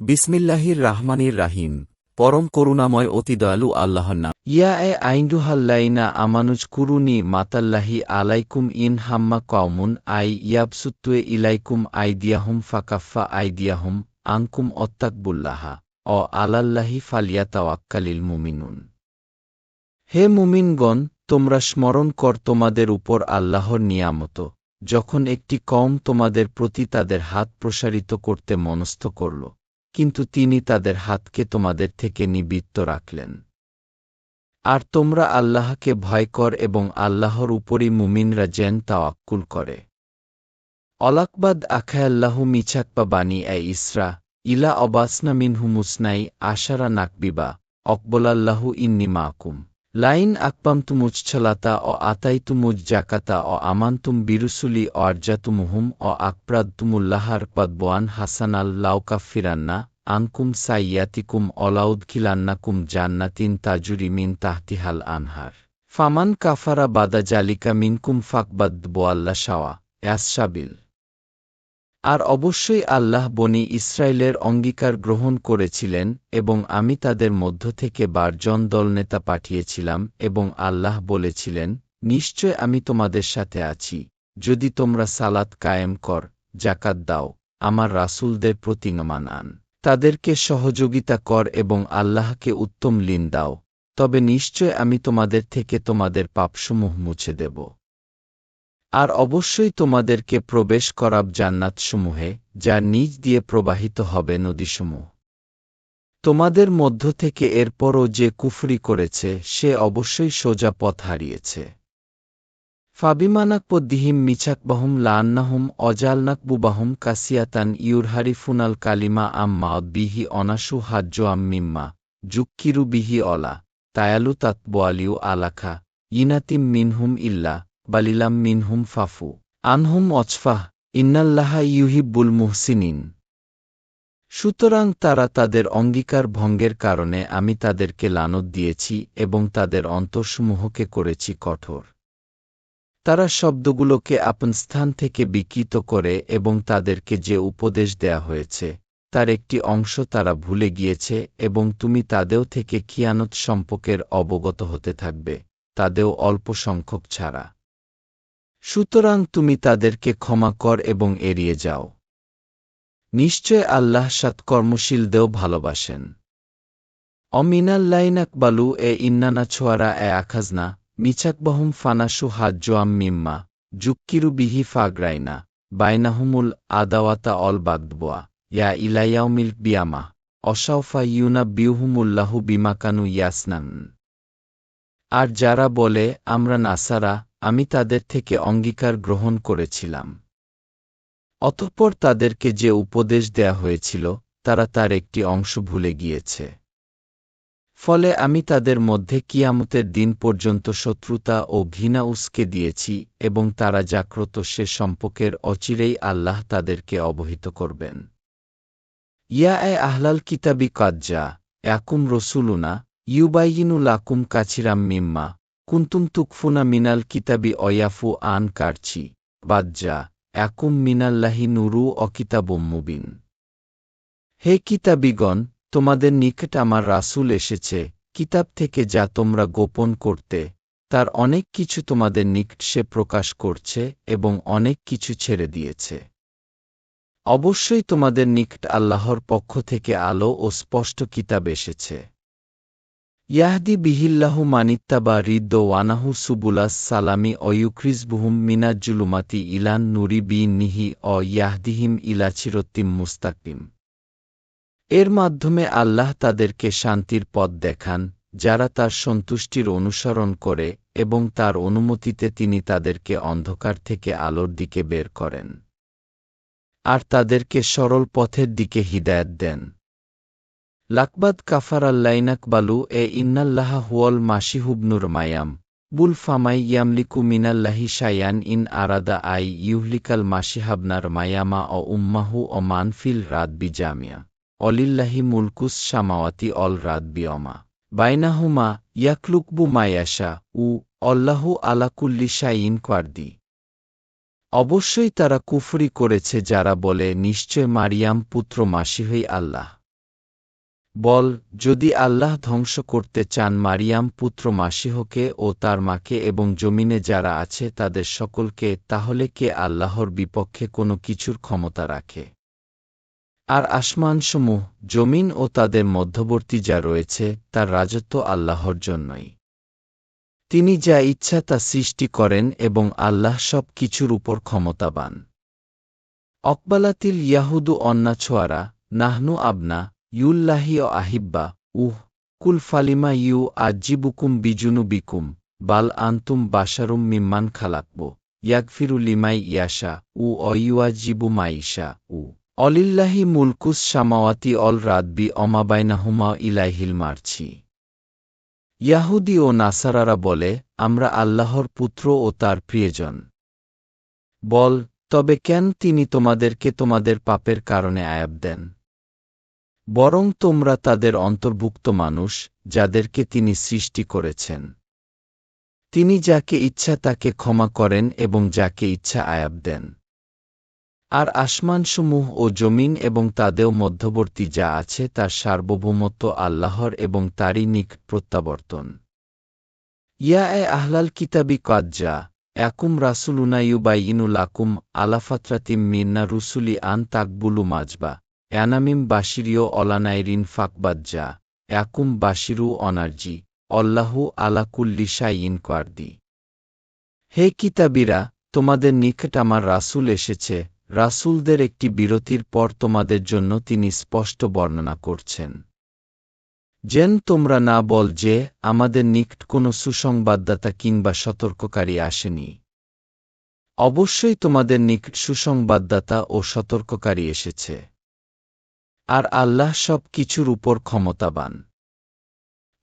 বিসমিল্লাহির রাহমানির রাহিম। পরম করুণাময় অতি দয়ালু আল্লাহর নাম। ইয়া এ আইন্ডুহাল্লাইনা আমানুজ কুরুনি মাতাল্লাহি আলাইকুম ইন হাম্মা কওমুন আই ইয়াবসুত্তুয়ে ইলাইকুম আইদিয়াহুম ফাকাফা আইদিয়াহুম আংকুম অত্তাকবুল্লাহা। অ আলাল্লাহি ফালিয়াতাওয়াক্কালিল মুমিনুন। হে মুমিনগণ, তোমরা স্মরণ কর তোমাদের উপর আল্লাহর নিয়ামত। যখন একটি কম তোমাদের প্রতি তাদের হাত প্রসারিত করতে মনস্থ করল কিন্তু তিনি তাদের হাতকে তোমাদের থেকে নিবৃত্ত রাখলেন। আর তোমরা আল্লাহকে ভয় কর এবং আল্লাহর উপরই মুমিনরা যেন তাওয়াক্কুল করে। অলাকবাদ আখায়াল্লাহু মিছাকবা বানী এ ইসরা, ইলা অবাসনা মিনহু মুসনাই আশারা নাকবিবা, অকবলাল্লাহু ইন্নি মাকুম। লাইন আকপামতুমুচ্ছলাতা অ আতাইতুমুজ জাকাতা অ আমান্তুম বিরুসুলি অর্জাতুমুহুম অ আকপ্রাদতুমুল্লাহার পদবোয়ান হাসানাল লাউকাফিরান্না আনকুম সাইয়াতিকুম অলাউদখিলান্নাকুম জান্নাতিন তাজুরি মিন তাহতিহাল আনহার। ফামান কাফারা বাদা জালিকা মিনকুম ফাকবাদ বোয়াল্লা শাওয়া অ্যাসাবিল আর অবশ্যই আল্লাহ বনি ইসরায়েলের অঙ্গীকার গ্রহণ করেছিলেন এবং আমি তাদের মধ্য থেকে বারজন দলনেতা পাঠিয়েছিলাম এবং আল্লাহ বলেছিলেন, নিশ্চয় আমি তোমাদের সাথে আছি, যদি তোমরা সালাত কায়েম কর জাকাত দাও, আমার রাসূলদের প্রতিমান আন। তাদেরকে সহযোগিতা কর এবং আল্লাহকে উত্তম লিন দাও, তবে নিশ্চয় আমি তোমাদের থেকে তোমাদের পাপসমূহ মুছে দেব। আর অবশ্যই তোমাদেরকে প্রবেশ করাব জান্নাতসমূহে, যা নিজ দিয়ে প্রবাহিত হবে নদীসমূহ। তোমাদের মধ্য থেকে এরপরও যে কুফরি করেছে, সে অবশ্যই সোজা পথ হারিয়েছে। ফাবিমানাকপদ্দিহিম মিছাকবাহুম লান্নাহুম অজালনাকবুবাহুম কাসিয়াতান ইউরহারিফুনাল কালিমা আম্মা বিহি অনাসু হাজ্য আম্মিম্মা জুক্কিরু বিহি অলা তায়ালু তাতবোয়ালিউ আলাখা, ইনাতিম মিনহুম ইল্লা বালিলাম মিনহুম ফাফু। আনহুম অচফাহ ইন্নাল্লাহা ইউহিব্বুল মুহসিনিন। সুতরাং তারা তাদের অঙ্গীকার ভঙ্গের কারণে আমি তাদেরকে লানত দিয়েছি এবং তাদের অন্তরসমূহকে করেছি কঠোর। তারা শব্দগুলোকে আপন স্থান থেকে বিকৃত করে এবং তাদেরকে যে উপদেশ দেয়া হয়েছে, তার একটি অংশ তারা ভুলে গিয়েছে এবং তুমি তাদেরও থেকে কিয়ানত সম্পর্কের অবগত হতে থাকবে তাদেরও অল্প সংখ্যক ছাড়া। সুতরাং তুমি তাদেরকে ক্ষমা কর এবং এড়িয়ে যাও। নিশ্চয় আল্লাহ সৎকর্মশীলদেও ভালোবাসেন। অমিনাল্লাইনাকবালু এ ইন্নানা ছোয়ারা এ আখাজনা মিছাকবাহুম ফানাসু হাজ্জোয়াম মিম্মা, জুক্কিরু বিহি ফাগরাইনা, বাইনাহুমুল আদাওয়াতা অল বাগদবোয়া ইয়া ইলাইয়াউমিল বিয়ামা অসাউফা ইউনা বিউহুমুল্লাহু বিমাকানু ইয়াসনান। আর যারা বলে, আমরা নাসারা আমি তাদের থেকে অঙ্গীকার গ্রহণ করেছিলাম। অতঃপর তাদেরকে যে উপদেশ দেয়া হয়েছিল, তারা তার একটি অংশ ভুলে গিয়েছে। ফলে আমি তাদের মধ্যে কিয়ামতের দিন পর্যন্ত শত্রুতা ও ঘৃণা উস্কে দিয়েছি এবং তারা জাগ্রত সে সম্পর্কের অচিরেই আল্লাহ তাদেরকে অবহিত করবেন। ইয়া এ আহলাল কিতাবি কাজ্জা একুম রসুলুনা, ইউবাইয়িনুল আকুম কাছিরাম মিম্মা কুন্তুম তুকফুনা মিনাল কিতাবি অয়াফু আন কারছি বাজ্জা একুম মিনাল্লাহি নুরু অকিতাবম মুবিন। হে কিতাবিগণ, তোমাদের নিকট আমার রাসুল এসেছে, কিতাব থেকে যা তোমরা গোপন করতে, তার অনেক কিছু তোমাদের নিকট সে প্রকাশ করছে এবং অনেক কিছু ছেড়ে দিয়েছে। অবশ্যই তোমাদের নিকট আল্লাহর পক্ষ থেকে আলো ও স্পষ্ট কিতাব এসেছে। ইয়াহদি বিহিল্লাহু মানিত্তা মানিত্তাবা রিদ্দ ওয়ানাহু সুবুলাস সালামি অয়ুক্রিজবুহুম মিনাজ্জুলুমাতি ইলান নুরি বি নিহি অ ইয়াহদিহিম ইলাচিরত্তিম মুস্তাকিম। এর মাধ্যমে আল্লাহ তাদেরকে শান্তির পথ দেখান, যারা তার সন্তুষ্টির অনুসরণ করে এবং তার অনুমতিতে তিনি তাদেরকে অন্ধকার থেকে আলোর দিকে বের করেন। আর তাদেরকে সরল পথের দিকে হিদায়ত দেন। লাকবাদ কাফার আল্লাইনাক বালু এ ইন্নাল্লাহা হুয়াল মাসিহুবনুর মায়াম। বুল ফামাই ইয়ামলিকু মিনাল্লাহি শায়ান ইন আরাদা আই ইউহলিকাল মাসিহাবনার মায়ামা অ উম্মাহু অ মানফিল রাত বিজামিয়া অলিল্লাহি মুলকুস সামাওয়াতি অল রাত বিয়মা বাইনাহুমা ইয়াকলুকবু মায়াশা উ অল্লাহু আলাকুল্লি শাইন কোয়ার্দি অবশ্যই তারা কুফরি করেছে যারা বলে, নিশ্চয় মারিয়াম পুত্র মাসিহই আল্লাহ। বল, যদি আল্লাহ ধ্বংস করতে চান মারিয়াম পুত্র মাসিহকে ও তার মাকে এবং জমিনে যারা আছে তাদের সকলকে, তাহলে কে আল্লাহর বিপক্ষে কোনো কিছুর ক্ষমতা রাখে? আর আসমানসমূহ, জমিন ও তাদের মধ্যবর্তী যা রয়েছে, তার রাজত্ব আল্লাহর জন্যই। তিনি যা ইচ্ছা তা সৃষ্টি করেন এবং আল্লাহ সব কিছুর উপর ক্ষমতাবান। অকবালাতিল ইয়াহুদু অন্না ছোয়ারা নাহনু আবনা ইউল্লাহি ও আহিব্বা, উহ, কুল ফালিমা ইউ আজিবুকুম বিজুনু বিকুম বাল আন্তুম বাসারুম মিম্মান খালাকব ইয়াকফিরু লিমাই ইয়াশা, উ অইয়াজিবু মাইশা, উ। অলিল্লাহি মুলকুস সামাওয়াতি অল রাদবি অমাবাইনাহুমা ইলাইহিল মারছি। ইয়াহুদি ও নাসারারা বলে, আমরা আল্লাহর পুত্র ও তার প্রিয়জন। বল, তবে কেন তিনি তোমাদেরকে তোমাদের পাপের কারণে আয়াব দেন? বরং তোমরা তাদের অন্তর্ভুক্ত মানুষ, যাদেরকে তিনি সৃষ্টি করেছেন। তিনি যাকে ইচ্ছা তাকে ক্ষমা করেন এবং যাকে ইচ্ছা আয়াব দেন। আর আসমানসমূহ ও জমিন এবং তাদেরও মধ্যবর্তী যা আছে তার সার্বভৌমত্ব আল্লাহর এবং তারই নিক প্রত্যাবর্তন। ইয়া এ আহলাল কিতাবি কাজ্জা একুম রাসুলুনাইউবাইনুল আকুম আলাফাত্রাতিম মিন্না রুসুলি আন তাকবুলু মাজবা। অ্যানামিম বাসিরিও অলানাইরিন ফাকবাজ্জা একুম বাসিরু অনার্জি, অল্লাহু আলাকুল্লিশাইন কার্দি। হে কিতাবিরা, তোমাদের নিকট আমার রাসূল এসেছে, রাসূলদের একটি বিরতির পর তোমাদের জন্য তিনি স্পষ্ট বর্ণনা করছেন। যেন তোমরা না বল যে, আমাদের নিকট কোনো সুসংবাদদাতা কিংবা সতর্ককারী আসেনি। অবশ্যই তোমাদের নিকট সুসংবাদদাতা ও সতর্ককারী এসেছে। আর আল্লাহ সব কিছুর উপর ক্ষমতাবান।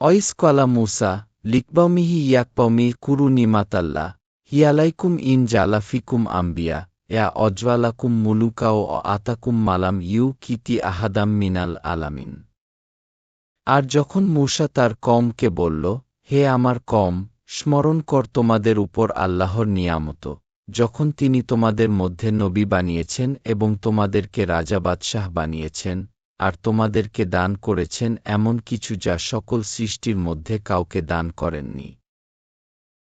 অইসকলা মুসা লিকবামিহি ইয়াকপামি কুরু নিমাতাল্লা হিয়ালাইকুম ইন জালাফিকুম আম্বিয়া, ইয়া অজ্বালাকুম মুলুকা ও আতাকুম মালাম ইউ কিতি আহাদাম মিনাল আলামিন। আর যখন মূসা তার কমকে বলল, হে আমার কম স্মরণ কর তোমাদের উপর আল্লাহর নিয়ামত, যখন তিনি তোমাদের মধ্যে নবী বানিয়েছেন এবং তোমাদেরকে রাজা বাদশাহ বানিয়েছেন আর তোমাদেরকে দান করেছেন এমন কিছু যা সকল সৃষ্টির মধ্যে কাউকে দান করেননি।